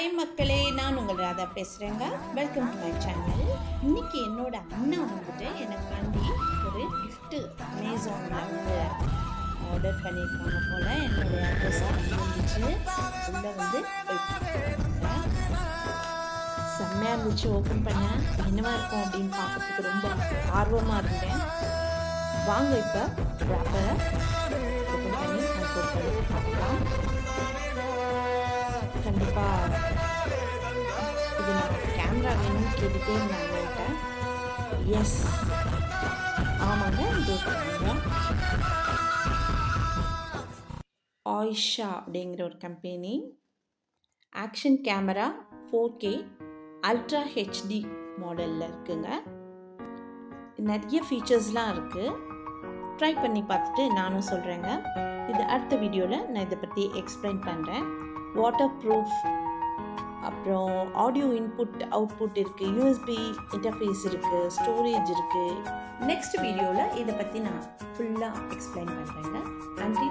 Hi மக்களே நான் உங்கள் ராதா பேசுகிறேங்க வெல்கம் டு மை சேனல் இன்னைக்கு என்னோட அண்ணா வந்துட்டு எனக்காண்டி ஒரு கிஃப்ட்டு அமேசானில் வந்து ஆர்டர் பண்ணியிருக்காங்க போல். என்னுடைய அட்ரஸ் இருந்துச்சு உள்ளே வந்து செம்மையாக இருந்துச்சு ஓப்பன் பண்ணேன் என்னவா இருக்கும் அப்படின்னு பார்க்கறதுக்கு ரொம்ப ஆர்வமாக இருந்தேன். வாங்க இப்போ ரேப்பரை ஓப்பன் பண்ணி பார்க்கலாம். கண்டிப்பாக அப்படின்னு வேணும்னு கேட்டுட்டே எஸ் ஆமாங்க இது ஆயிஷா அப்படிங்கிற ஒரு company action camera four K ultra HD மாடலில் இருக்குங்க. நிறைய ஃபீச்சர்ஸ்லாம் இருக்குது ட்ரை பண்ணி பார்த்துட்டு நானும் சொல்கிறேங்க இது அடுத்த வீடியோவில் நான் இதை பற்றி எக்ஸ்பிளைன் பண்ணுறேன் வாட்டர் ப்ரூஃப் அப்புறம் ஆடியோ இன்புட் அவுட்புட் இருக்குது யூஎஸ்பி இன்டர்ஃபேஸ் இருக்குது ஸ்டோரேஜ் இருக்குது நெக்ஸ்ட் வீடியோவில் இதை பற்றி நான் ஃபுல்லாக எக்ஸ்பிளைன் பண்ணுறேங்க நன்றி.